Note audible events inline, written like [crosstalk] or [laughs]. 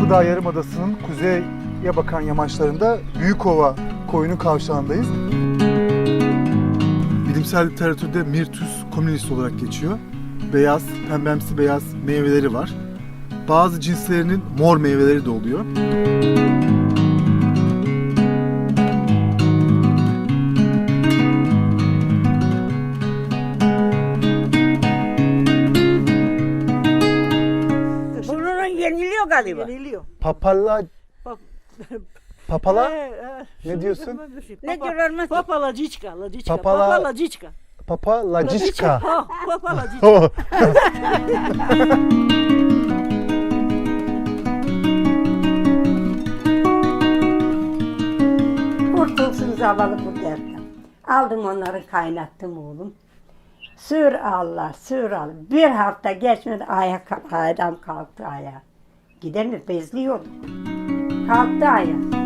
Uludağ Yarımadası'nın kuzeye bakan yamaçlarında Büyükova koyunu kavşağındayız. Bilimsel literatürde Myrtus communis olarak geçiyor. Beyaz, pembemsi beyaz meyveleri var. Bazı cinslerinin mor meyveleri de oluyor. Yeniliyor galiba. Yeniliyor. Pap- [laughs] Papala he. Ne diyorsun? Ne Ne diyorlar mesela? Papa laciçka, laciçka. Papala- Papa laciçka. Papa Laciçka. Ha, papa laciçka. [laughs] Oh. [laughs] Kurtulsun zavallı bu dertten. Aldım onları kaynattım oğlum. Sür Allah, sür Allah. Bir hafta geçmedi ayak, adam kalktı ayağa. Gider mi? Bezliyordu. Kalktı ayağa.